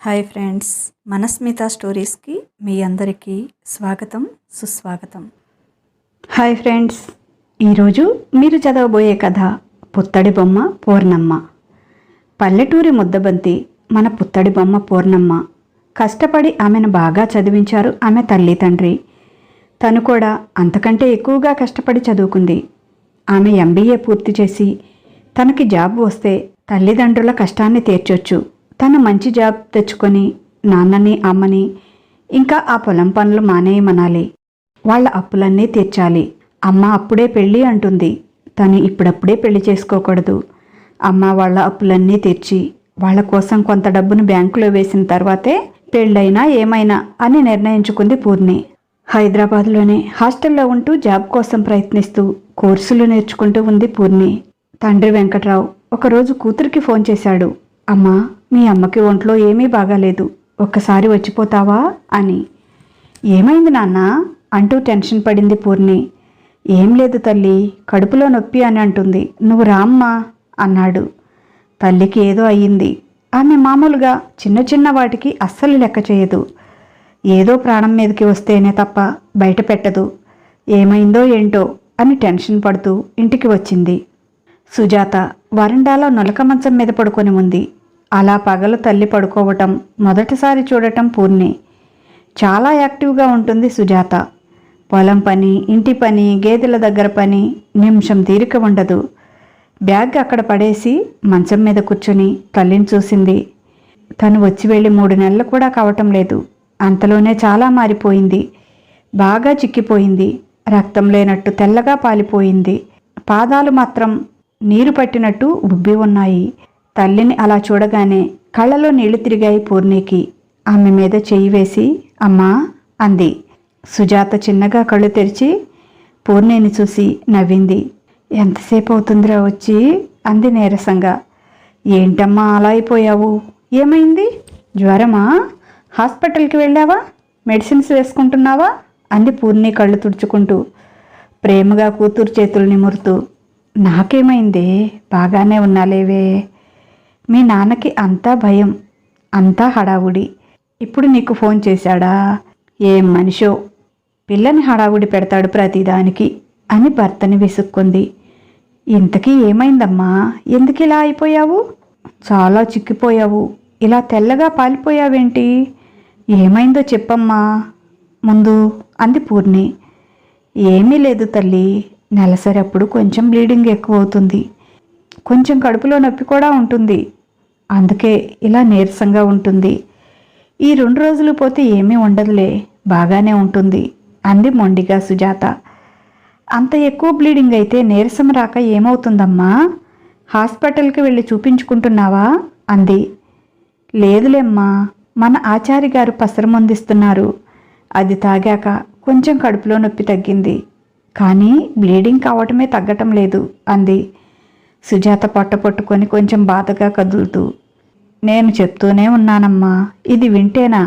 Hi friends మనస్మిత స్టోరీస్కి మీ అందరికీ స్వాగతం సుస్వాగతం. హాయ్ ఫ్రెండ్స్ ఈరోజు మీరు చదవబోయే కథ పుత్తడి బొమ్మ పూర్ణమ్మ. పల్లెటూరి ముద్దబంతి మన పుత్తడి బొమ్మ పూర్ణమ్మ. కష్టపడి ఆమెను బాగా చదివించారు ఆమె తల్లి తండ్రి. తను కూడా అంతకంటే ఎక్కువగా కష్టపడి చదువుకుంది. ఆమె ఎంబీఏ పూర్తి చేసి తనకి జాబ్ వస్తే తల్లిదండ్రుల కష్టాన్ని తీర్చొచ్చు. తను మంచి జాబ్ తెచ్చుకొని నాన్నని అమ్మని ఇంకా ఆ పొలం పనులు మానేయమనాలి. వాళ్ళ అప్పులన్నీ తీర్చాలి. అమ్మ అప్పుడే పెళ్ళి అంటుంది. తను ఇప్పుడప్పుడే పెళ్ళి చేసుకోకూడదు. అమ్మ వాళ్ళ అప్పులన్నీ తీర్చి వాళ్ళ కోసం కొంత డబ్బును బ్యాంకులో వేసిన తర్వాతే పెళ్ళైనా ఏమైనా అని నిర్ణయించుకుంది పూర్ణి. హైదరాబాద్లోనే హాస్టల్లో ఉంటూ జాబ్ కోసం ప్రయత్నిస్తూ కోర్సులు నేర్చుకుంటూ ఉంది పూర్ణి. తండ్రి వెంకట్రావు ఒకరోజు కూతురికి ఫోన్ చేశాడు. అమ్మా మీ అమ్మకి ఒంట్లో ఏమీ బాగాలేదు. ఒక్కసారి వచ్చిపోతావా? అని. ఏమైంది నాన్న? అంటూ టెన్షన్ పడింది పూర్ణి. ఏం లేదు తల్లి కడుపులో నొప్పి అని అంటుంది. నువ్వు రామ్మా అన్నాడు. తల్లికి ఏదో అయ్యింది. ఆమె మామూలుగా చిన్న చిన్న వాటికి అస్సలు లెక్క చేయదు. ఏదో ప్రాణం మీదకి వస్తేనే తప్ప బయట పెట్టదు. ఏమైందో ఏంటో అని టెన్షన్ పడుతూ ఇంటికి వచ్చింది. సుజాత వరండాలో నొలక మంచం మీద పడుకొని ఉంది. అలా పగలు తల్లి పడుకోవటం మొదటిసారి చూడటం పూర్ణి. చాలా యాక్టివ్గా ఉంటుంది సుజాత. పొలం పని ఇంటి పని గేదెల దగ్గర పని నిమిషం తీరిక ఉండదు. బ్యాగ్ అక్కడ పడేసి మంచం మీద కూర్చొని తల్లిని చూసింది. తను వచ్చి వెళ్ళి మూడు నెలలు కూడా కావటం లేదు. అంతలోనే చాలా మారిపోయింది. బాగా చిక్కిపోయింది. రక్తం లేనట్టు తెల్లగా పాలిపోయింది. పాదాలు మాత్రం నీరు పట్టినట్టు ఉబ్బి ఉన్నాయి. తల్లిని అలా చూడగానే కళ్ళలో నీళ్ళు తిరిగాయి పూర్ణికి. ఆమె మీద చెయ్యి వేసి అమ్మా అంది. సుజాత చిన్నగా కళ్ళు తెరిచి పూర్ణిని చూసి నవ్వింది. ఎంతసేపు అవుతుందిరా వచ్చి? అంది నీరసంగా. ఏంటమ్మా అలా అయిపోయావు? ఏమైంది? జ్వరమా? హాస్పిటల్కి వెళ్ళావా? మెడిసిన్స్ వేసుకుంటున్నావా? అంది పూర్ణి కళ్ళు తుడుచుకుంటూ. ప్రేమగా కూతురు చేతులు నిమురుతూ. నాకేమైంది? బాగానే ఉన్నాలేవే. మీ నాన్నకి అంతా భయం అంతా హడావుడి. ఇప్పుడు నీకు ఫోన్ చేశాడా? ఏం మనిషో? పిల్లని హడావుడి పెడతాడు ప్రతిదానికి అని భర్తని విసుక్కుంది. ఇంతకీ ఏమైందమ్మా? ఎందుకు ఇలా అయిపోయావు? చాలా చిక్కిపోయావు. ఇలా తెల్లగా పాలిపోయావేంటి? ఏమైందో చెప్పమ్మా. ముందు అంది పూర్ణి. ఏమీ లేదు తల్లి. నెలసరి అప్పుడు కొంచెం బ్లీడింగ్ ఎక్కువ అవుతుంది కొంచెం కడుపులో నొప్పి కూడా ఉంటుంది. అందుకే ఇలా నీరసంగా ఉంటుంది. ఈ రెండు రోజులు పోతే ఏమీ ఉండదులే బాగానే ఉంటుంది అంది మొండిగా సుజాత. అంత ఎక్కువ బ్లీడింగ్ అయితే నీరసం రాక ఏమవుతుందమ్మా? హాస్పిటల్కి వెళ్ళి చూపించుకుంటున్నావా? అంది. లేదులేమ్మా మన ఆచారి గారు పసరమందిస్తున్నారు అది తాగాక కొంచెం కడుపులో నొప్పి తగ్గింది. కానీ బ్లీడింగ్ కావటమే తగ్గటం లేదు అంది. సుజాత పొట్ట పట్టుకొని కొంచెం బాధగా కదులుతూ నేను చెప్తూనే ఉన్నానమ్మా ఇది వింటేనా?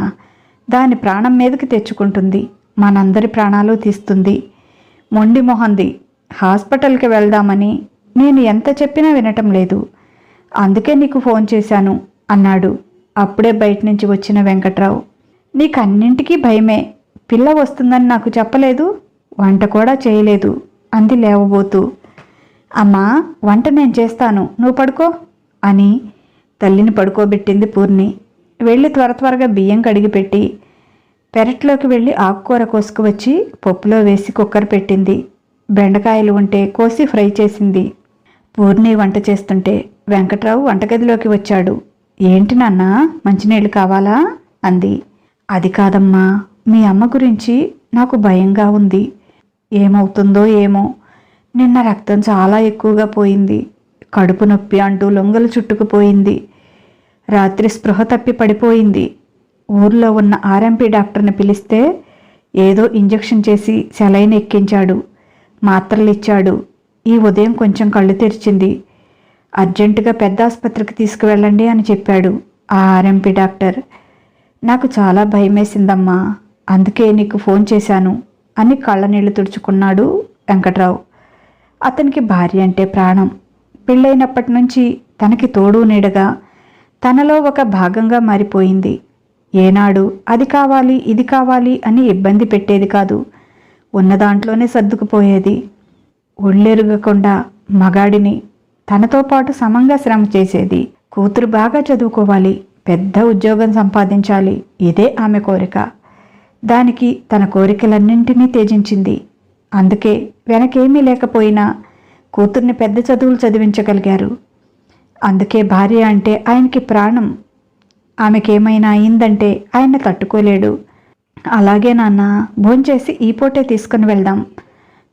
దాని ప్రాణం మీదకి తెచ్చుకుంటుంది మనందరి ప్రాణాలు తీస్తుంది. మొండి మొహంది హాస్పిటల్కి వెళ్దామని నేను ఎంత చెప్పినా వినటం లేదు. అందుకే నీకు ఫోన్ చేశాను అన్నాడు. అప్పుడే బయట నుంచి వచ్చిన వెంకట్రావు నీకన్నింటికీ భయమే పిల్ల వస్తుందని నాకు చెప్పలేదు వంట కూడా చేయలేదు అంది లేవబోతూ. అమ్మా వంట నేను చేస్తాను. నువ్వు పడుకో అని తల్లిని పడుకోబెట్టింది పూర్ణి. వెళ్ళి త్వర త్వరగా బియ్యం కడిగి పెట్టి పెరట్లోకి వెళ్ళి ఆకుకూర కోసుకువచ్చి పప్పులో వేసి కుక్కర్ పెట్టింది. బెండకాయలు ఉంటే కోసి ఫ్రై చేసింది. పూర్ణి వంట చేస్తుంటే వెంకట్రావు వంటగదిలోకి వచ్చాడు. ఏంటి నాన్న మంచినీళ్ళు కావాలా? అంది. అది కాదమ్మా మీ అమ్మ గురించి నాకు భయంగా ఉంది. ఏమవుతుందో ఏమో నిన్న రక్తం చాలా ఎక్కువగా పోయింది. కడుపు నొప్పి అంటూ లొంగలు చుట్టుకుపోయింది. రాత్రి స్పృహ తప్పి పడిపోయింది. ఊర్లో ఉన్న ఆర్ఎంపీ డాక్టర్ని పిలిస్తే ఏదో ఇంజెక్షన్ చేసి సెలైన్ ఎక్కించాడు. మాత్రలు ఇచ్చాడు ఈ ఉదయం కొంచెం కళ్ళు తెరిచింది. అర్జెంటుగా పెద్ద ఆసుపత్రికి తీసుకువెళ్ళండి అని చెప్పాడు ఆ ఆర్ఎంపీ డాక్టర్. నాకు చాలా భయమేసిందమ్మా. అందుకే నీకు ఫోన్ చేశాను అని కళ్ళ నీళ్ళు తుడుచుకున్నాడు వెంకట్రావు. అతనికి భార్య అంటే ప్రాణం. పెళ్ళైనప్పటి నుంచి తనకి తోడు నీడగా తనలో ఒక భాగంగా మారిపోయింది. ఏనాడు అది కావాలి ఇది కావాలి అని ఇబ్బంది పెట్టేది కాదు. ఉన్న దాంట్లోనే సర్దుకుపోయేది. ఒళ్ళెరుగకుండా మగాడిని తనతో పాటు సమంగా శ్రమ చేసేది. కూతురు బాగా చదువుకోవాలి పెద్ద ఉద్యోగం సంపాదించాలి ఇదే ఆమె కోరిక. దానికి తన కోరికలన్నింటినీ త్యజించింది. అందుకే వెనకేమీ లేకపోయినా కూతుర్ని పెద్ద చదువులు చదివించగలిగారు. అందుకే భార్య అంటే ఆయనకి ప్రాణం. ఆమెకేమైనా అయిందంటే ఆయన తట్టుకోలేడు. అలాగే నాన్న భోంచేసి ఈ పూటే తీసుకుని వెళ్దాం.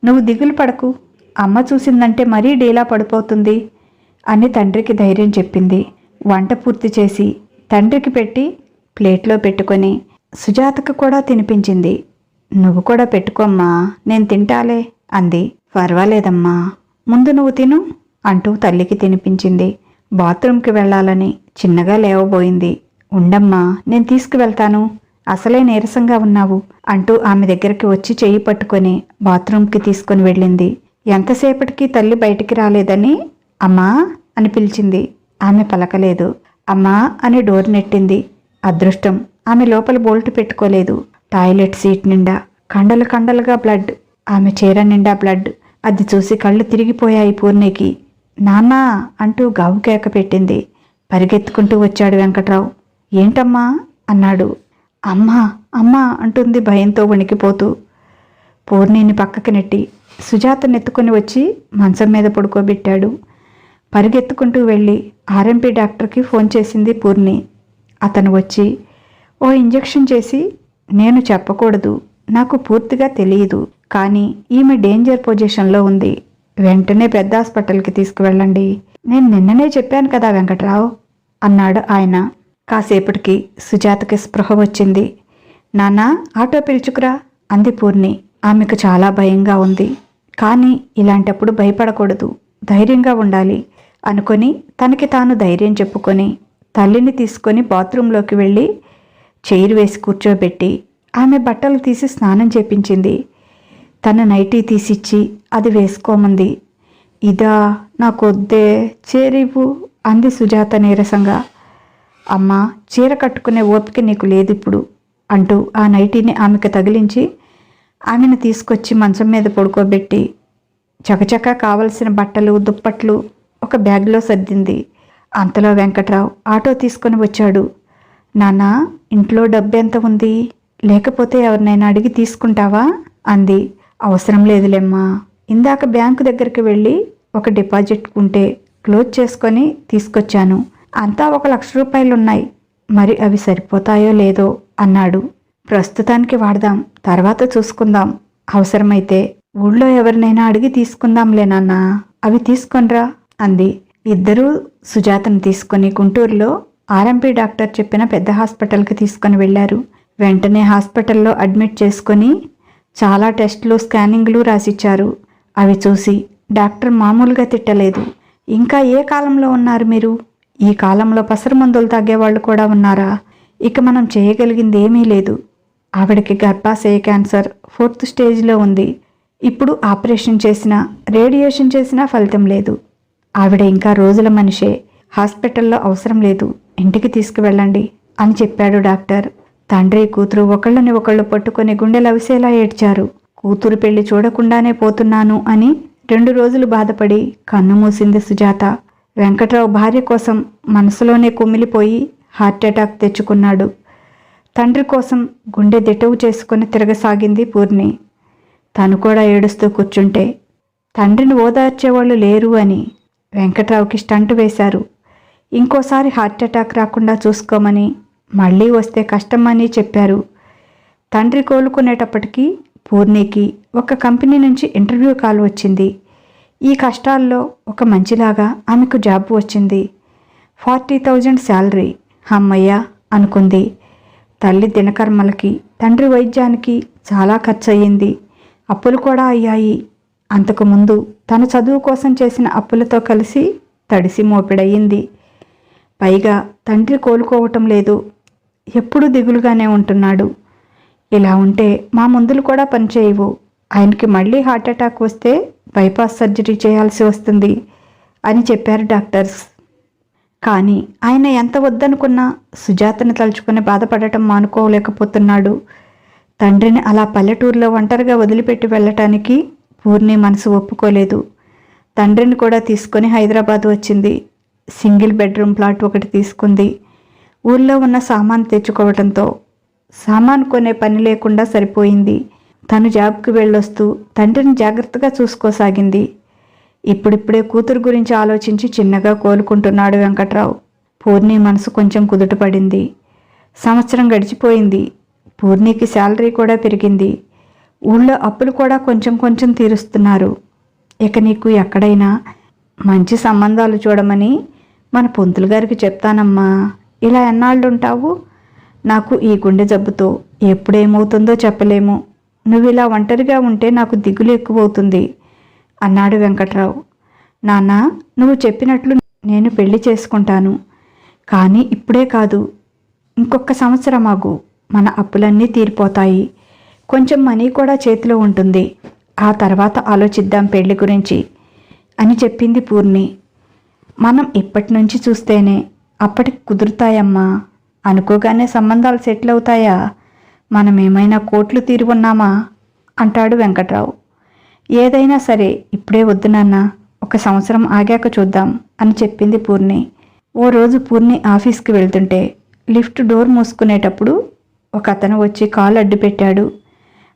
నువ్వు దిగులు పడకు. అమ్మ చూసిందంటే మరీ డీలా పడిపోతుంది అని తండ్రికి ధైర్యం చెప్పింది. వంట పూర్తి చేసి తండ్రికి పెట్టి ప్లేట్లో పెట్టుకొని సుజాతకు కూడా తినిపించింది. నువ్వు కూడా పెట్టుకోమ్మా నేను తింటాలే అంది. పర్వాలేదమ్మా ముందు నువ్వు తిను అంటూ తల్లికి తినిపించింది. బాత్రూంకి వెళ్ళాలని చిన్నగా లేవబోయింది. ఉండమ్మా నేను తీసుకువెళ్తాను అసలే నీరసంగా ఉన్నావు అంటూ ఆమె దగ్గరికి వచ్చి చేయి పట్టుకొని బాత్రూంకి తీసుకొని వెళ్ళింది. ఎంతసేపటికి తల్లి బయటికి రాలేదని అమ్మా అని పిలిచింది. ఆమె పలకలేదు. అమ్మా అని డోర్ నెట్టింది. అదృష్టం ఆమె లోపల బోల్ట్ పెట్టుకోలేదు. టాయిలెట్ సీట్ నిండా కండలు కండలుగా బ్లడ్ ఆమె చీర నిండా బ్లడ్. అది చూసి కళ్ళు తిరిగిపోయాయి పూర్ణికి. నాన్నా అంటూ గావు కేక పెట్టింది. పరిగెత్తుకుంటూ వచ్చాడు వెంకట్రావు. ఏంటమ్మా? అన్నాడు. అమ్మా అమ్మా అంటుంది భయంతో వణికిపోతూ. పూర్ణిని పక్కకి నెట్టి సుజాతనెత్తుకొని వచ్చి మంచం మీద పడుకోబెట్టాడు. పరిగెత్తుకుంటూ వెళ్ళి ఆర్ఎంపీ డాక్టర్కి ఫోన్ చేసింది పూర్ణి. అతను వచ్చి ఓ ఇంజెక్షన్ చేసి నేను చెప్పకూడదు. నాకు పూర్తిగా తెలియదు కానీ ఈమె డేంజర్ పొజిషన్లో ఉంది. వెంటనే పెద్ద హాస్పిటల్కి తీసుకువెళ్ళండి. నేను నిన్ననే చెప్పాను కదా వెంకట్రావు అన్నాడు ఆయన. కాసేపటికి సుజాతకి స్పృహ వచ్చింది. నానా ఆటో పిలుచుకురా అంది పూర్ణి. ఆమెకు చాలా భయంగా ఉంది. కానీ ఇలాంటప్పుడు భయపడకూడదు. ధైర్యంగా ఉండాలి. అనుకొని తనకి తాను ధైర్యం చెప్పుకొని తల్లిని తీసుకొని బాత్రూంలోకి వెళ్ళి చైర్ వేసి కూర్చోబెట్టి ఆమె బట్టలు తీసి స్నానం చేపించింది. తన నైటీ తీసిచ్చి అది వేసుకోమంది. ఇదా నాకొద్దే చేరివు అంది సుజాత నీరసంగా. అమ్మా చీర కట్టుకునే ఓపిక నీకు లేదు ఇప్పుడు అంటూ ఆ నైటీని ఆమెకు తగిలించి ఆమెను తీసుకొచ్చి మంచం మీద పడుకోబెట్టి చకచకా కావలసిన బట్టలు దుప్పట్లు ఒక బ్యాగ్లో సర్దింది. అంతలో వెంకట్రావు ఆటో తీసుకొని వచ్చాడు. నానా ఇంట్లో డబ్బు ఎంత ఉంది? లేకపోతే ఎవరినైనా అడిగి తీసుకుంటావా? అంది. అవసరం లేదులేమ్మా. ఇందాక బ్యాంకు దగ్గరికి వెళ్ళి ఒక డిపాజిట్ ఉంటే క్లోజ్ చేసుకొని తీసుకొచ్చాను. అంతా ఒక లక్ష రూపాయలు ఉన్నాయి మరి అవి సరిపోతాయో లేదో అన్నాడు. ప్రస్తుతానికి వాడదాం తర్వాత చూసుకుందాం. అవసరమైతే ఊళ్ళో ఎవరినైనా అడిగి తీసుకుందాంలే నాన్న. అవి తీసుకొనిరా అంది. ఇద్దరూ సుజాతను తీసుకొని గుంటూరులో ఆర్ఎంపీ డాక్టర్ చెప్పిన పెద్ద హాస్పిటల్కి తీసుకొని వెళ్ళారు. వెంటనే హాస్పిటల్లో అడ్మిట్ చేసుకొని చాలా టెస్టులు స్కానింగ్లు రాసిచ్చారు. అవి చూసి డాక్టర్ మామూలుగా తిట్టలేదు. ఇంకా ఏ కాలంలో ఉన్నారు మీరు? ఈ కాలంలో పసరు మందులు తాగేవాళ్ళు కూడా ఉన్నారా? ఇక మనం చేయగలిగింది ఏమీ లేదు. ఆవిడకి గర్భాశయ క్యాన్సర్ ఫోర్త్ స్టేజ్లో ఉంది. ఇప్పుడు ఆపరేషన్ చేసినా రేడియేషన్ చేసినా ఫలితం లేదు. ఆవిడ ఇంకా రోజుల మనిషే. హాస్పిటల్లో అవసరం లేదు. ఇంటికి తీసుకువెళ్ళండి అని చెప్పాడు డాక్టర్. తండ్రి కూతురు ఒకళ్ళని ఒకళ్ళు పట్టుకొని గుండె లవిసేలా ఏడ్చారు. కూతురు పెళ్ళి చూడకుండానే పోతున్నాను అని రెండు రోజులు బాధపడి కన్ను మూసింది సుజాత. వెంకట్రావు భార్య కోసం మనసులోనే కుమిలిపోయి హార్ట్అటాక్ తెచ్చుకున్నాడు. తండ్రి కోసం గుండె దిటవు చేసుకుని తిరగసాగింది పూర్ణి. తను కూడా ఏడుస్తూ కూర్చుంటే తండ్రిని ఓదార్చేవాళ్ళు లేరు అని వెంకట్రావుకి స్టంట్ వేశారు. ఇంకోసారి హార్ట్ అటాక్ రాకుండా చూసుకోమని మళ్ళీ వస్తే కష్టమని చెప్పారు. తండ్రి కోలుకునేటప్పటికీ పూర్ణికి ఒక కంపెనీ నుంచి ఇంటర్వ్యూ కాల్ వచ్చింది. ఈ కష్టాల్లో ఒక మంచిలాగా ఆమెకు జాబ్ వచ్చింది. ఫార్టీ థౌజండ్ శాలరీ అమ్మయ్య అనుకుంది. తల్లి దినకర్మలకి తండ్రి వైద్యానికి చాలా ఖర్చు అయ్యింది అప్పులు కూడా అయ్యాయి. అంతకుముందు తన చదువు కోసం చేసిన అప్పులతో కలిసి తడిసి మోపిడయ్యింది. పైగా తండ్రి కోలుకోవటం లేదు. ఎప్పుడూ దిగులుగానే ఉంటున్నాడు. ఇలా ఉంటే మా మందులు కూడా పనిచేయవు. ఆయనకి మళ్ళీ హార్ట్ అటాక్ వస్తే బైపాస్ సర్జరీ చేయాల్సి వస్తుంది అని చెప్పారు డాక్టర్స్. కానీ ఆయన ఎంత వద్దనుకున్నా సుజాతను తలుచుకుని బాధపడటం మానుకోలేకపోతున్నాడు. తండ్రిని అలా పల్లెటూరులో ఒంటరిగా వదిలిపెట్టి వెళ్ళటానికి పూర్ణి మనసు ఒప్పుకోలేదు. తండ్రిని కూడా తీసుకొని హైదరాబాద్ వచ్చింది. సింగిల్ బెడ్రూమ్ ప్లాట్ ఒకటి తీసుకుంది. ఊళ్ళో ఉన్న సామాన్ తెచ్చుకోవడంతో సామాన్ కొనే పని లేకుండా సరిపోయింది. తను జాబ్కి వెళ్ళొస్తూ తండ్రిని జాగ్రత్తగా చూసుకోసాగింది. ఇప్పుడిప్పుడే కూతురు గురించి ఆలోచించి చిన్నగా కోలుకుంటున్నాడు వెంకట్రావు. పూర్ణి మనసు కొంచెం కుదుటపడింది. సంవత్సరం గడిచిపోయింది. పూర్ణికి శాలరీ కూడా పెరిగింది. ఊళ్ళో అప్పులు కూడా కొంచెం కొంచెం తీరుస్తున్నారు. ఇక నీకు ఎక్కడైనా మంచి సంబంధాలు చూడమని మన పొంతులు గారికి చెప్తానమ్మా ఇలా ఎన్నాళ్ళు ఉంటావు నాకు ఈ గుండె జబ్బుతో ఎప్పుడేమవుతుందో చెప్పలేము. నువ్వు ఇలా ఒంటరిగా ఉంటే నాకు దిగులు ఎక్కువవుతుంది అన్నాడు వెంకట్రావు. నాన్న నువ్వు చెప్పినట్లు నేను పెళ్ళి చేసుకుంటాను కానీ ఇప్పుడే కాదు. ఇంకొక సంవత్సరం ఆగు మన అప్పులన్నీ తీరిపోతాయి. కొంచెం మనీ కూడా చేతిలో ఉంటుంది. ఆ తర్వాత ఆలోచిద్దాం పెళ్ళి గురించి అని చెప్పింది పూర్ణి. మనం ఇప్పటి నుంచి చూస్తేనే అప్పటికి కుదురుతాయమ్మా. అనుకోగానే సంబంధాలు సెటిల్ అవుతాయా? మనం ఏమైనా కోట్లు తీరి ఉన్నామా? అంటాడు వెంకట్రావు. ఏదైనా సరే ఇప్పుడే వద్దు నాన్న. ఒక సంవత్సరం ఆగాక చూద్దాం అని చెప్పింది పూర్ణి. ఓ రోజు పూర్ణి ఆఫీస్కి వెళ్తుంటే లిఫ్ట్ డోర్ మూసుకునేటప్పుడు ఒక అతను వచ్చి కాలు అడ్డు పెట్టాడు.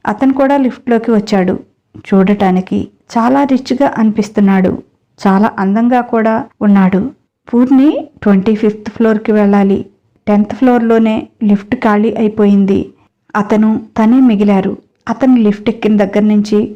అతను కూడా లిఫ్ట్లోకి వచ్చాడు. చూడటానికి చాలా రిచ్గా అనిపిస్తున్నాడు. చాలా అందంగా కూడా ఉన్నాడు. పూర్ణి ట్వంటీ ఫిఫ్త్ ఫ్లోర్కి వెళ్ళాలి. టెన్త్ ఫ్లోర్లోనే లిఫ్ట్ ఖాళీ అయిపోయింది. అతను తనే మిగిలారు. అతను లిఫ్ట్ ఎక్కిన దగ్గర నుంచి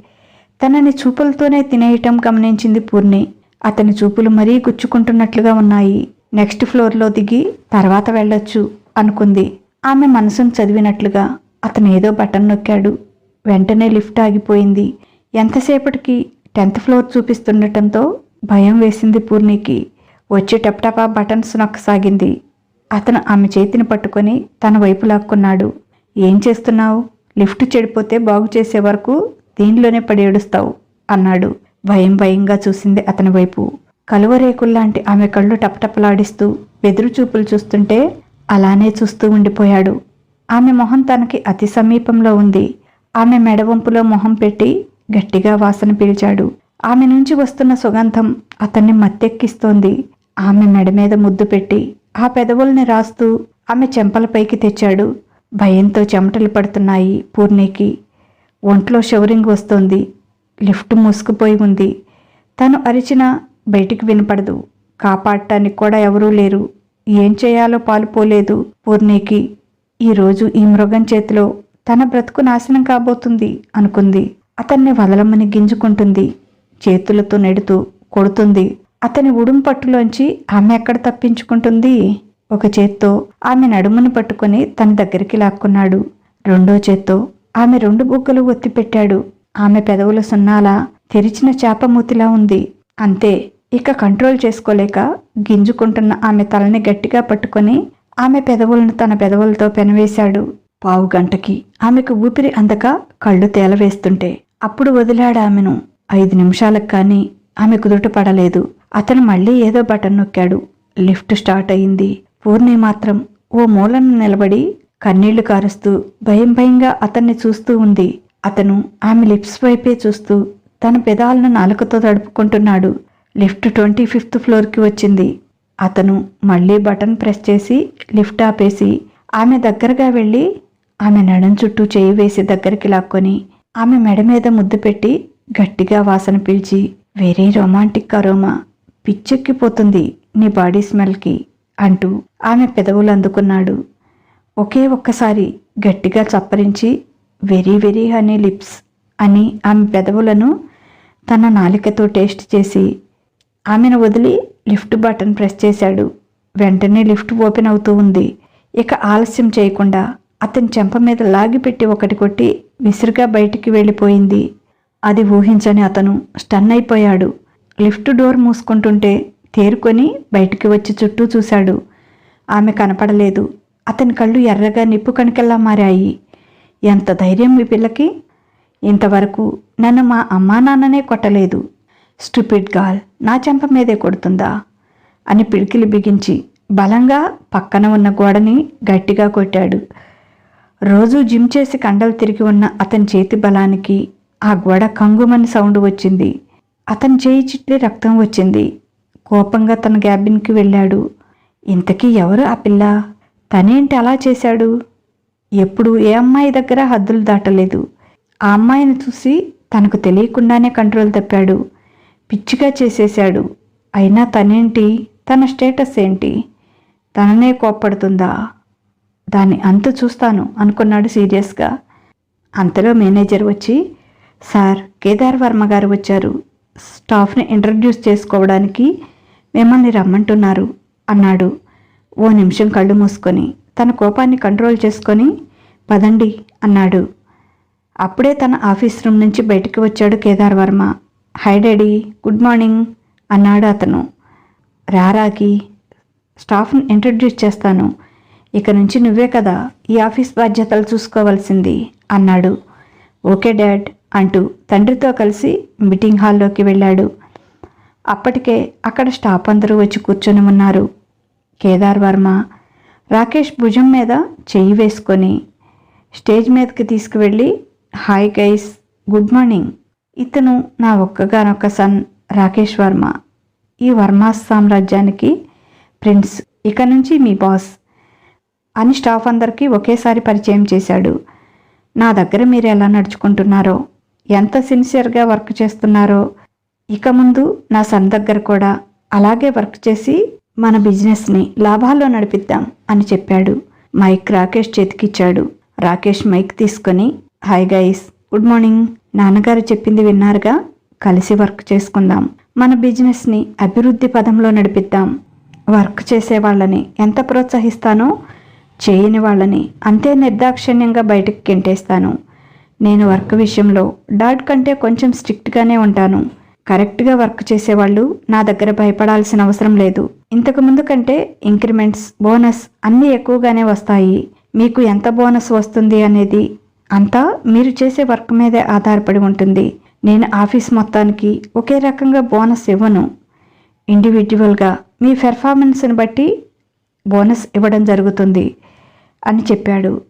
తనని చూపులతోనే తినేయటం గమనించింది పూర్ణి. అతని చూపులు మరీ గుచ్చుకుంటున్నట్లుగా ఉన్నాయి. నెక్స్ట్ ఫ్లోర్లో దిగి తర్వాత వెళ్ళొచ్చు అనుకుంది. ఆమె మనసును చదివినట్లుగా అతను ఏదో బటన్ నొక్కాడు. వెంటనే లిఫ్ట్ ఆగిపోయింది. ఎంతసేపటికి టెన్త్ ఫ్లోర్ చూపిస్తుండటంతో భయం వేసింది పూర్ణికి. వచ్చి టప్టపా బటన్స్ నొక్కసాగింది అతను ఆమె చేతిని పట్టుకొని తన వైపు లాక్కున్నాడు. ఏం చేస్తున్నావు? లిఫ్ట్ చెడిపోతే బాగు చేసే వరకు దీనిలోనే పడి ఏడుస్తావు అన్నాడు. భయం భయంగా చూసింది అతని వైపు. కలువరేకుల్లాంటి ఆమె కళ్ళు టపటపలాడిస్తూ బెదురు చూపులు చూస్తుంటే అలానే చూస్తూ ఉండిపోయాడు. ఆమె మొహం తనకి అతి సమీపంలో ఉంది. ఆమె మెడవంపులో మొహం పెట్టి గట్టిగా వాసన పీల్చాడు. ఆమె నుంచి వస్తున్న సుగంధం అతన్ని మత్తెక్కిస్తోంది. ఆమె మెడ మీద ముద్దు పెట్టి ఆ పెదవుల్ని రాస్తూ ఆమె చెంపలపైకి తెచ్చాడు. భయంతో చెమటలు పడుతున్నాయి పూర్ణికి. ఒంట్లో షవరింగ్ వస్తోంది. లిఫ్ట్ మూసుకుపోయి ఉంది. తను అరిచినా బయటికి వినపడదు. కాపాడటానికి కూడా ఎవరూ లేరు. ఏం చేయాలో పాలుపోలేదు పూర్ణికి. ఈరోజు ఈ మృగం చేతిలో తన బ్రతుకు నాశనం కాబోతుంది అనుకుంది. అతన్ని వదలమని గింజుకుంటుంది. చేతులతో నెడుతూ కొడుతుంది. అతని ఉడుం పట్టులోంచి ఆమె ఎక్కడ తప్పించుకుంటుంది. ఒక చేత్తో ఆమె నడుమును పట్టుకొని తన దగ్గరికి లాక్కున్నాడు. రెండో చేత్తో ఆమె రెండు బుగ్గలు ఒత్తిపెట్టాడు ఆమె పెదవుల సున్నాలా తెరిచిన చేపమూతిలా ఉంది. అంతే ఇక కంట్రోల్ చేసుకోలేక గింజుకుంటున్న ఆమె తలని గట్టిగా పట్టుకొని ఆమె పెదవులను తన పెదవులతో పెనవేశాడు. పావు గంటకి ఆమెకు ఊపిరి అందక కళ్ళు తేలవేస్తుంటే అప్పుడు వదిలాడు ఆమెను. ఐదు నిమిషాలకు కానీ ఆమె కుదుట పడలేదు. అతను మళ్ళీ ఏదో బటన్ నొక్కాడు. లిఫ్ట్ స్టార్ట్ అయింది. పూర్ణి మాత్రం ఓ మూలను నిలబడి కన్నీళ్ళు కారుస్తూ భయం భయంగా అతన్ని చూస్తూ ఉంది. అతను ఆమె లిప్స్ వైపే చూస్తూ తన పెదాలను నాలుకతో తడుపుకుంటున్నాడు. లిఫ్ట్ ట్వంటీ ఫిఫ్త్ ఫ్లోర్కి వచ్చింది. అతను మళ్ళీ బటన్ ప్రెస్ చేసి లిఫ్ట్ ఆపేసి ఆమె దగ్గరగా వెళ్ళి ఆమె నడం చుట్టూ చేయి వేసి దగ్గరికి లాక్కొని ఆమె మెడ మీద ముద్దు పెట్టి గట్టిగా వాసన పీల్చి వెరీ రొమాంటిక్ అరోమా పిచ్చెక్కిపోతుంది నీ బాడీ స్మెల్కి అంటూ ఆమె పెదవులు అందుకున్నాడు. ఒకే ఒక్కసారి గట్టిగా చప్పరించి వెరీ వెరీ హనీ లిప్స్ అని ఆమె పెదవులను తన నాలికతో టేస్ట్ చేసి ఆమెను వదిలి లిఫ్ట్ బటన్ ప్రెస్ చేశాడు. వెంటనే లిఫ్ట్ ఓపెన్ అవుతూ ఉంది. ఇక ఆలస్యం చేయకుండా అతని చెంప మీద లాగిపెట్టి ఒకటి కొట్టి విసురుగా బయటికి వెళ్ళిపోయింది. అది ఊహించని అతను స్టన్ అయిపోయాడు. లిఫ్ట్ డోర్ మూసుకుంటుంటే తేరుకొని బయటికి వచ్చి చుట్టూ చూశాడు. ఆమె కనపడలేదు. అతని కళ్ళు ఎర్రగా నిప్పు కణికెల్లా మారాయి. ఎంత ధైర్యం మీ పిల్లకి? ఇంతవరకు నన్ను మా అమ్మా నాన్ననే కొట్టలేదు. స్టూపిడ్ గాల్ నా చెంప మీదే కొడుతుందా? అని పిడికిలి బిగించి బలంగా పక్కన ఉన్న గోడని గట్టిగా కొట్టాడు. రోజు జిమ్ చేసి కండలు తిరిగి ఉన్న అతని చేతి బలానికి ఆ గోడ కంగుమని సౌండ్ వచ్చింది. అతని చేయి చిట్లే రక్తం వచ్చింది. కోపంగా తన క్యాబిన్కి వెళ్ళాడు. ఇంతకీ ఎవరు ఆ పిల్ల? తనేంటి అలా చేశాడు? ఎప్పుడు ఏ అమ్మాయి దగ్గర హద్దులు దాటలేదు. ఆ అమ్మాయిని చూసి తనకు తెలియకుండానే కంట్రోల్ తప్పాడు. పిచ్చిగా చేసేశాడు. అయినా తనేంటి? తన స్టేటస్ ఏంటి? తననే కోప్పడుతుందా? దాన్ని అంత చూస్తాను అనుకున్నాడు సీరియస్గా. అంతలో మేనేజర్ వచ్చి సార్ కేదార్ వర్మ గారు వచ్చారు. స్టాఫ్ని ఇంట్రడ్యూస్ చేసుకోవడానికి మిమ్మల్ని రమ్మంటున్నారు అన్నాడు. ఓ నిమిషం కళ్ళు మూసుకొని తన కోపాన్ని కంట్రోల్ చేసుకొని పదండి అన్నాడు. అప్పుడే తన ఆఫీస్ రూమ్ నుంచి బయటికి వచ్చాడు Kedar Varma. Hi daddy good morning అన్నాడు అతను. రారాకి స్టాఫ్ని ఇంట్రడ్యూస్ చేస్తాను. ఇక నుంచి నువ్వే కదా ఈ ఆఫీస్ బాధ్యతలు చూసుకోవాల్సింది అన్నాడు. ఓకే డాడ్ అంటూ తండ్రితో కలిసి మీటింగ్ హాల్లోకి వెళ్ళాడు. అప్పటికే అక్కడ స్టాఫ్ అందరూ వచ్చి కూర్చొని ఉన్నారు కేదార్ వర్మ రాకేష్ భుజం మీద చెయ్యి వేసుకొని స్టేజ్ మీదకి తీసుకువెళ్ళి హాయ్ గైస్ గుడ్ మార్నింగ్. ఇతను నా ఒక్కగానొక్క సన్ రాకేష్ వర్మ. ఈ వర్మ సామ్రాజ్యానికి ప్రిన్స్. ఇక నుంచి మీ బాస్ అని స్టాఫ్ అందరికీ ఒకేసారి పరిచయం చేశాడు. నా దగ్గర మీరు ఎలా నడుచుకుంటున్నారో ఎంత సిన్సియర్గా వర్క్ చేస్తున్నారో ఇక ముందు నా సన్ దగ్గర కూడా అలాగే వర్క్ చేసి మన బిజినెస్ని లాభాల్లో నడిపిద్దాం అని చెప్పాడు. మైక్ రాకేష్ చేతికిచ్చాడు. రాకేష్ మైక్ తీసుకొని హాయ్ గైస్ గుడ్ మార్నింగ్. నాన్నగారు చెప్పింది విన్నారుగా? కలిసి వర్క్ చేసుకుందాం. మన బిజినెస్ని అభివృద్ధి పదంలో నడిపిద్దాం. వర్క్ చేసే వాళ్ళని ఎంత ప్రోత్సహిస్తానో చేయని వాళ్ళని అంతే నిర్దాక్షిణ్యంగా బయటకు కెంటేస్తాను. నేను వర్క్ విషయంలో డాడ్ కంటే కొంచెం స్ట్రిక్ట్గానే ఉంటాను. కరెక్ట్గా వర్క్ చేసేవాళ్ళు నా దగ్గర భయపడాల్సిన అవసరం లేదు. ఇంతకు ముందు కంటే ఇంక్రిమెంట్స్ బోనస్ అన్నీ ఎక్కువగానే వస్తాయి. మీకు ఎంత బోనస్ వస్తుంది అనేది అంతా మీరు చేసే వర్క్ మీదే ఆధారపడి ఉంటుంది. నేను ఆఫీస్ మొత్తానికి ఒకే రకంగా బోనస్ ఇవ్వను. ఇండివిజువల్గా మీ పెర్ఫార్మెన్స్ని బట్టి బోనస్ ఇవ్వడం జరుగుతుంది అని చెప్పాడు.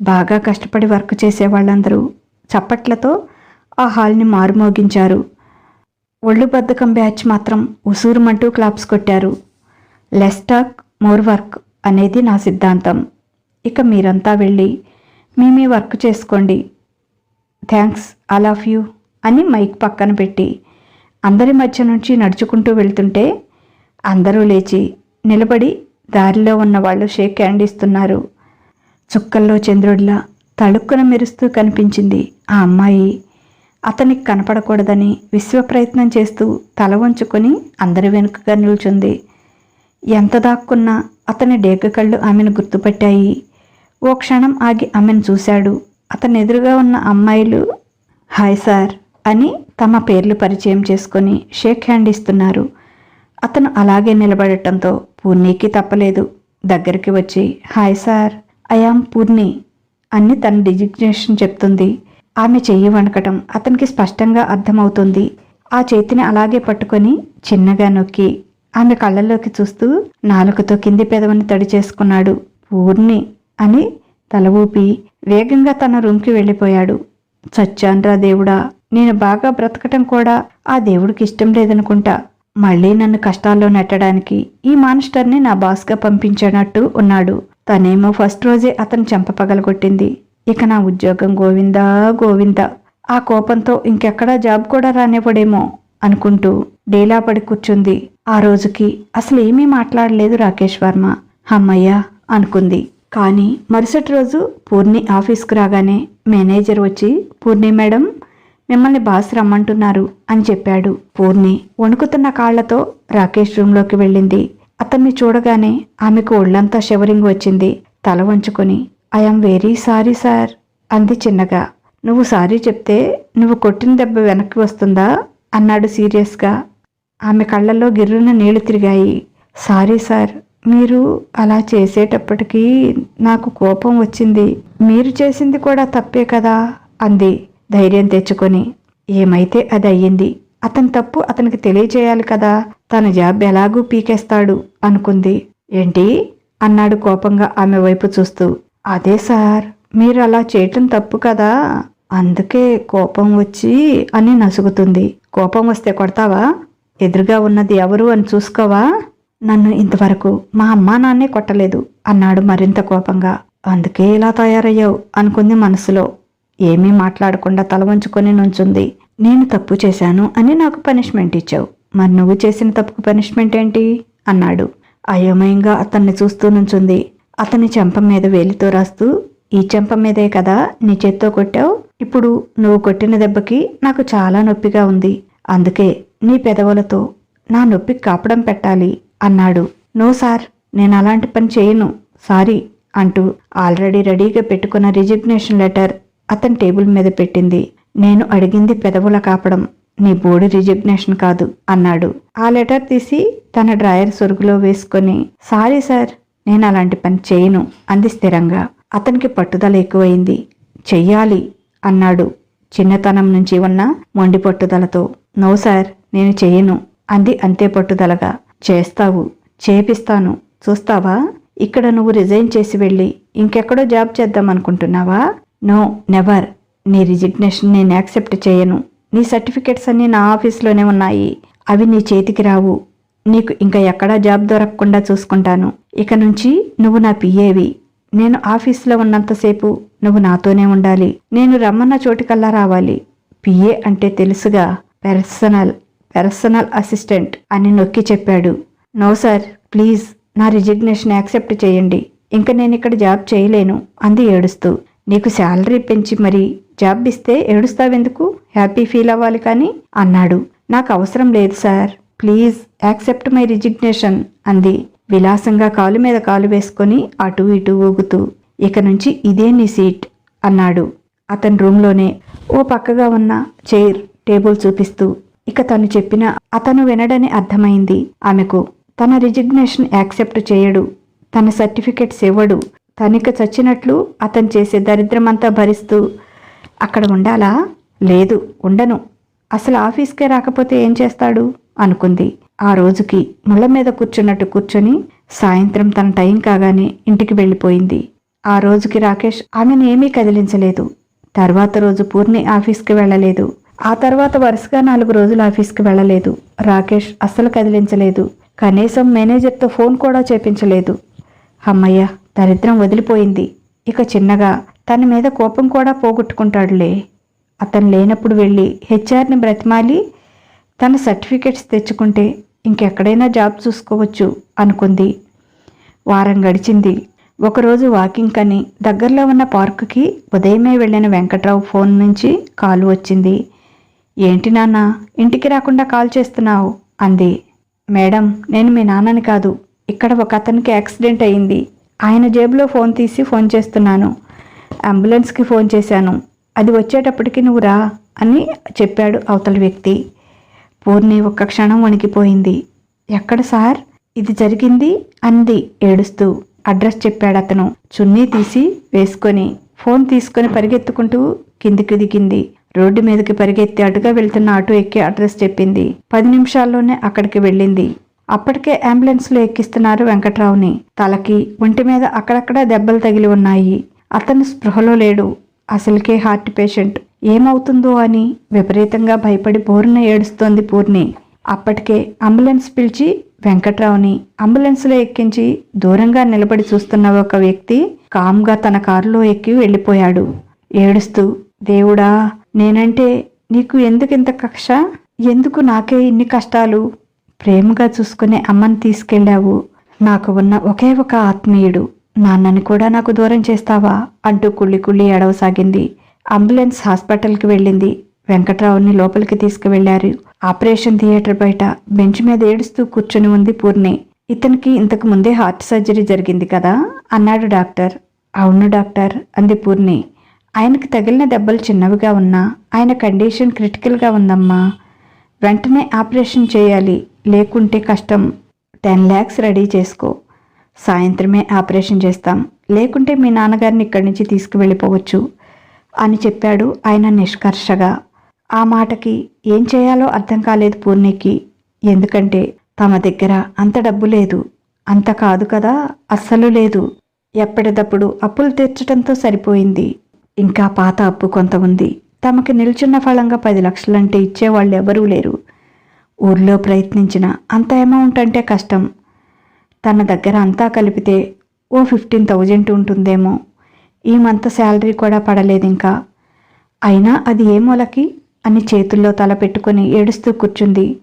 బాగా కష్టపడి వర్క్ చేసే వాళ్ళందరూ చప్పట్లతో ఆ హాల్ని మారుమోగించారు. ఒళ్ళు బద్ధకం బ్యాచ్ మాత్రం ఉసూరుమంటూ క్లాప్స్ కొట్టారు. లెస్ టాక్ మోర్ వర్క్ అనేది నా సిద్ధాంతం. ఇక మీరంతా వెళ్ళి మీ మీ వర్క్ చేసుకోండి. థ్యాంక్స్ ఆల్ ఆఫ్ యూ అని మైక్ పక్కన పెట్టి అందరి మధ్య నుంచి నడుచుకుంటూ వెళ్తుంటే అందరూ లేచి నిలబడి దారిలో ఉన్న వాళ్ళు షేక్ హ్యాండ్ ఇస్తున్నారు. చుక్కల్లో చంద్రుడిలా తళుక్కున మెరుస్తూ కనిపించింది ఆ అమ్మాయి. అతనికి కనపడకూడదని విశ్వ ప్రయత్నం చేస్తూ తల వంచుకొని అందరి వెనుకగా నిల్చుంది. ఎంత దాక్కున్నా అతని డేగ కళ్ళు ఆమెను గుర్తుపట్టాయి. ఓ క్షణం ఆగి ఆమెను చూశాడు. అతని ఎదురుగా ఉన్న అమ్మాయిలు హాయ్ సార్ అని తమ పేర్లు పరిచయం చేసుకొని షేక్ హ్యాండ్ ఇస్తున్నారు. అతను అలాగే నిలబడటంతో పూర్ణికి తప్పలేదు. దగ్గరికి వచ్చి హాయ్ సార్ ఐఆమ్ పూర్ణి అని తన డిజిగ్నేషన్ చెప్తుంది. ఆమె చెయ్యి వణకటం అతనికి స్పష్టంగా అర్థమవుతుంది. ఆ చేతిని అలాగే పట్టుకొని చిన్నగా నొక్కి ఆమె కళ్ళల్లోకి చూస్తూ నాలుకతో కింది పెదవిని తడి చేసుకున్నాడు. పూర్ణి అని తల ఊపి వేగంగా తన రూమ్కి వెళ్ళిపోయాడు. చచ్చాన్రా దేవుడా నేను బాగా బ్రతకటం కూడా ఆ దేవుడికి ఇష్టం లేదనుకుంటా. మళ్ళీ నన్ను కష్టాల్లో నెట్టడానికి ఈ మానిస్టర్ని నా బాస్గా పంపించినట్టు ఉన్నాడు. తనేమో ఫస్ట్ రోజే అతను చెంప పగలగొట్టింది. ఇక నా ఉద్యోగం గోవిందా గోవిందా. ఆ కోపంతో ఇంకెక్కడా జాబ్ కూడా రానివ్వడేమో అనుకుంటూ డేలా పడి కూర్చుంది. ఆ రోజుకి అసలు ఏమీ మాట్లాడలేదు రాకేష్ వర్మ. అమ్మయ్యా అనుకుంది. కానీ మరుసటి రోజు పూర్ణి ఆఫీస్కు రాగానే మేనేజర్ వచ్చి పూర్ణి మేడం మిమ్మల్ని బాస్ రమ్మంటున్నారు అని చెప్పాడు. పూర్ణి వణుకుతున్న కాళ్ళతో రాకేష్ రూంలోకి వెళ్ళింది. అతన్ని చూడగానే ఆమెకు ఒళ్ళంతా షివరింగ్ వచ్చింది. తల వంచుకొని ఐఎమ్ వెరీ సారీ సార్ అంది చిన్నగా. నువ్వు సారీ చెప్తే నువ్వు కొట్టిన దెబ్బ వెనక్కి వస్తుందా? అన్నాడు సీరియస్గా. ఆమె కళ్ళల్లో గిర్రున నీళ్ళు తిరిగాయి. Sorry sir. మీరు అలా చేసేటప్పటికీ నాకు కోపం వచ్చింది. మీరు చేసింది కూడా తప్పే కదా అంది ధైర్యం తెచ్చుకొని. ఏమైతే అది అయ్యింది? అతని తప్పు అతనికి తెలియచేయాలి కదా. తన జాబ్ ఎలాగూ పీకేస్తాడు అనుకుంది. ఏంటి? అన్నాడు కోపంగా ఆమె వైపు చూస్తూ. అదే సార్ మీరు అలా చేయటం తప్పు కదా. అందుకే కోపం వచ్చి అని నసుగుతుంది. కోపం వస్తే కొడతావా? ఎదురుగా ఉన్నది ఎవరు అని చూసుకోవా? నన్ను ఇంతవరకు మా అమ్మా నాన్నే కొట్టలేదు అన్నాడు మరింత కోపంగా. అందుకే ఇలా తయారయ్యావు అనుకుంది మనసులో. ఏమీ మాట్లాడకుండా తల వంచుకొని నుంచుంది. నేను తప్పు చేశాను అని నాకు పనిష్మెంట్ ఇచ్చావు. మరి నువ్వు చేసిన తప్పుకు పనిష్మెంట్ ఏంటి? అన్నాడు. అయోమయంగా అతన్ని చూస్తూ నుంచుంది. అతని చెంప మీద వేలితో రాస్తూ ఈ చెంప మీదే కదా నీ చేత్తో కొట్టావు? ఇప్పుడు నువ్వు కొట్టిన దెబ్బకి నాకు చాలా నొప్పిగా ఉంది. అందుకే నీ పెదవులతో నా నొప్పి కాపడం పెట్టాలి అన్నాడు. నో సార్ నేను అలాంటి పని చేయను. సారీ అంటూ ఆల్రెడీ రెడీగా పెట్టుకున్న రిజిగ్నేషన్ లెటర్ అతని టేబుల్ మీద పెట్టింది. నేను అడిగింది పెదవుల కాపడం. నీ బోర్డు రిజిగ్నేషన్ కాదు అన్నాడు. ఆ లెటర్ తీసి తన డ్రాయర్ సొరుగులో వేసుకొని సారీ సార్ నేను అలాంటి పని చేయను అంది స్థిరంగా. అతనికి పట్టుదల ఎక్కువైంది. చెయ్యాలి అన్నాడు. చిన్నతనం నుంచి ఉన్న మొండి పట్టుదలతో. నో సార్ నేను చెయ్యను అంది అంతే పట్టుదలగా. చేస్తావు చేపిస్తాను. చూస్తావా? ఇక్కడ నువ్వు రిజైన్ చేసి వెళ్ళి ఇంకెక్కడో జాబ్ చేద్దాం అనుకుంటున్నావా నో నెవర్ నీ రిజిగ్నేషన్ నేను యాక్సెప్ట్ చేయను. నీ సర్టిఫికెట్స్ అన్నీ నా ఆఫీస్లోనే ఉన్నాయి. అవి నీ చేతికి రావు. నీకు ఇంకా ఎక్కడా జాబ్ దొరకకుండా చూసుకుంటాను. ఇక నుంచి నువ్వు నా పిఏవి నేను ఆఫీస్లో ఉన్నంతసేపు నువ్వు నాతోనే ఉండాలి. నేను రమ్మన్న చోటికల్లా రావాలి. పిఏ అంటే తెలుసుగా. పెర్సనల్ పెర్సనల్ అసిస్టెంట్ అని నొక్కి చెప్పాడు. No sir please. నా రిజిగ్నేషన్ యాక్సెప్ట్ చేయండి. ఇంకా నేను ఇక్కడ జాబ్ చేయలేను అంది ఏడుస్తూ. నీకు శాలరీ పెంచి మరి జాబ్ ఇస్తే ఏడుస్తావెందుకు? హ్యాపీ ఫీల్ అవ్వాలి కానీ అన్నాడు. నాకు అవసరం లేదు sir. Please accept my resignation అంది. విలాసంగా కాలు మీద కాలు వేసుకొని అటు ఇటు ఊగుతూ. ఇక నుంచి ఇదే నీ సీట్ అన్నాడు. అతని రూమ్లోనే ఓ పక్కగా ఉన్న చైర్ టేబుల్ చూపిస్తూ. ఇక తను చెప్పిన అతను వినడని అర్థమైంది. ఆమెకు తన రిజిగ్నేషన్ యాక్సెప్ట్ చేయడు. తన సర్టిఫికెట్స్ ఇవ్వడు. తనిక చచ్చినట్లు అతను చేసే దరిద్రమంతా భరిస్తూ అక్కడ ఉండాలా? లేదు ఉండను. అసలు ఆఫీస్కే రాకపోతే ఏం చేస్తాడు? అనుకుంది. ఆ రోజుకి ముళ్ళ మీద కూర్చున్నట్టు కూర్చొని సాయంత్రం తన టైం కాగానే ఇంటికి వెళ్ళిపోయింది. ఆ రోజుకి రాకేష్ ఆమెను ఏమీ కదిలించలేదు. తర్వాత రోజు పూర్ణి ఆఫీస్కి వెళ్ళలేదు. ఆ తర్వాత వరుసగా నాలుగు రోజులు ఆఫీస్కి వెళ్ళలేదు. రాకేష్ అస్సలు కదిలించలేదు. కనీసం మేనేజర్తో ఫోన్ కూడా చేపించలేదు. అమ్మయ్య దరిద్రం వదిలిపోయింది. ఇక చిన్నగా తన మీద కోపం కూడా పోగొట్టుకుంటాడులే. అతను లేనప్పుడు వెళ్ళి హెచ్ఆర్ని బ్రతిమాలి తన సర్టిఫికెట్స్ తెచ్చుకుంటే ఇంకెక్కడైనా జాబ్ చూసుకోవచ్చు అనుకుంది. వారం గడిచింది. ఒకరోజు వాకింగ్ కని దగ్గరలో ఉన్న పార్కుకి ఉదయమే వెళ్ళిన వెంకట్రావు ఫోన్ నుంచి కాల్ వచ్చింది. ఏంటి నాన్న ఇంటికి రాకుండా కాల్ చేస్తున్నావు? అంది. మేడం నేను మీ నాన్నని కాదు. ఇక్కడ ఒక అతనికి యాక్సిడెంట్ అయింది. ఆయన జేబులో ఫోన్ తీసి ఫోన్ చేస్తున్నాను. అంబులెన్స్కి ఫోన్ చేశాను. అది వచ్చేటప్పటికి నువ్వు రా అని చెప్పాడు అవతల వ్యక్తి. పూర్ణి ఒక్క క్షణం వణికిపోయింది. ఎక్కడ సార్? ఇది జరిగింది అంది ఏడుస్తూ. అడ్రస్ చెప్పాడు అతను. చున్నీ తీసి వేసుకొని ఫోన్ తీసుకొని పరిగెత్తుకుంటూ కిందికి దిగింది. రోడ్డు మీదకి పరిగెత్తి అటుగా వెళ్తున్న ఆటో ఎక్కి అడ్రస్ చెప్పింది. పది నిమిషాల్లోనే అక్కడికి వెళ్ళింది. అప్పటికే అంబులెన్స్లో ఎక్కిస్తున్నారు వెంకట్రావుని. తలకి ఒంటి మీద అక్కడక్కడ దెబ్బలు తగిలి ఉన్నాయి. అతను స్పృహలో లేడు. అసలుకే హార్ట్ పేషెంట్. ఏమవుతుందో అని విపరీతంగా భయపడి బోరున ఏడుస్తోంది పూర్ణి. అప్పటికే అంబులెన్స్ పిలిచి వెంకట్రావుని అంబులెన్స్లో ఎక్కించి దూరంగా నిలబడి చూస్తున్న ఒక వ్యక్తి కామ్గా తన కారులో ఎక్కి వెళ్ళిపోయాడు. ఏడుస్తూ దేవుడా నేనంటే నీకు ఎందుకు ఇంత కక్ష? ఎందుకు నాకే ఇన్ని కష్టాలు? ప్రేమగా చూసుకునే అమ్మని తీసుకెళ్ళావు. నాకు ఉన్న ఒకే ఒక ఆత్మీయుడు. నాన్నని కూడా నాకు దూరం చేస్తావా? అంటూ కుళ్ళి కుళ్ళి ఎడవసాగింది అంబులెన్స్ హాస్పిటల్కి వెళ్ళింది. వెంకట్రావుని లోపలికి తీసుకువెళ్ళారు ఆపరేషన్ థియేటర్ బయట బెంచ్ మీద ఏడుస్తూ కూర్చొని ఉంది పూర్ణి. ఇతనికి ఇంతకు ముందే హార్ట్ సర్జరీ జరిగింది కదా? అన్నాడు డాక్టర్. అవును డాక్టర్ అంది పూర్ణి. ఆయనకి తగిలిన దెబ్బలు చిన్నవిగా ఉన్నా ఆయన కండిషన్ క్రిటికల్గా ఉందమ్మా. వెంటనే ఆపరేషన్ చేయాలి. లేకుంటే కష్టం. టెన్ ల్యాక్స్ రెడీ చేసుకో. సాయంత్రమే ఆపరేషన్ చేస్తాం. లేకుంటే మీ నాన్నగారిని ఇక్కడి నుంచి తీసుకువెళ్ళిపోవచ్చు అని చెప్పాడు ఆయన నిష్కర్షగా. ఆ మాటకి ఏం చేయాలో అర్థం కాలేదు పూర్ణికి. ఎందుకంటే తమ దగ్గర అంత డబ్బు లేదు. అంత కాదు కదా అస్సలు లేదు. ఎప్పటిదప్పుడు అప్పులు తీర్చడంతో సరిపోయింది. ఇంకా పాత అప్పు కొంత ఉంది. తమకి నిల్చున్న ఫలంగా పది లక్షలంటే ఇచ్చేవాళ్ళు ఎవరూ లేరు. ఊర్లో ప్రయత్నించిన అంత అమౌంట్ అంటే కష్టం. తన దగ్గర అంతా కలిపితే ఓ ఫిఫ్టీన్ థౌజండ్ ఉంటుందేమో. ఈ మంత్ శాలరీ కూడా పడలేదు ఇంకా. అయినా అది ఏ మూలకి? అని చేతుల్లో తల పెట్టుకొని ఏడుస్తూ కూర్చుంది.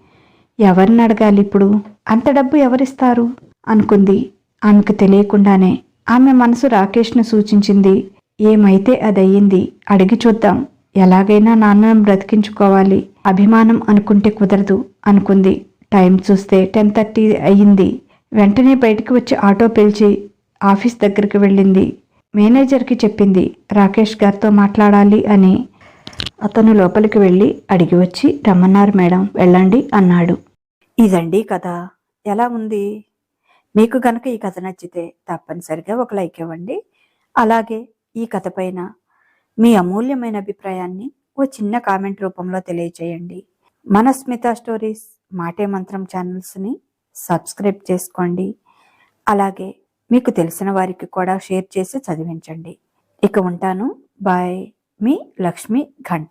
ఎవరిని అడగాలి ఇప్పుడు? అంత డబ్బు ఎవరిస్తారు? అనుకుంది. ఆమెకు తెలియకుండానే ఆమె మనసు రాకేష్ను సూచించింది. ఏమైతే అది అడిగి చూద్దాం. ఎలాగైనా నాన్నను బ్రతికించుకోవాలి. అభిమానం అనుకుంటే కుదరదు అనుకుంది. టైం చూస్తే టెన్ థర్టీ అయ్యింది. వెంటనే బయటికి వచ్చి ఆటో పిలిచి ఆఫీస్ దగ్గరికి వెళ్ళింది. మేనేజర్కి చెప్పింది రాకేష్ గారితో మాట్లాడాలి అని. అతను లోపలికి వెళ్ళి అడిగి వచ్చి రమ్మన్నారు మేడం వెళ్ళండి అన్నాడు. ఇదండి కథ. ఎలా ఉంది? మీకు గనక ఈ కథ నచ్చితే తప్పనిసరిగా ఒక లైక్ ఇవ్వండి. అలాగే ఈ కథ పైన మీ అమూల్యమైన అభిప్రాయాన్ని ఓ చిన్న కామెంట్ రూపంలో తెలియచేయండి. మన స్మిత స్టోరీస్ మాటే మంత్రం ఛానల్స్ని సబ్స్క్రైబ్ చేసుకోండి. అలాగే మీకు తెలిసిన వారికి కూడా షేర్ చేసి చదివించండి. ఇక ఉంటాను. బాయ్. మీ లక్ష్మి ఘంట.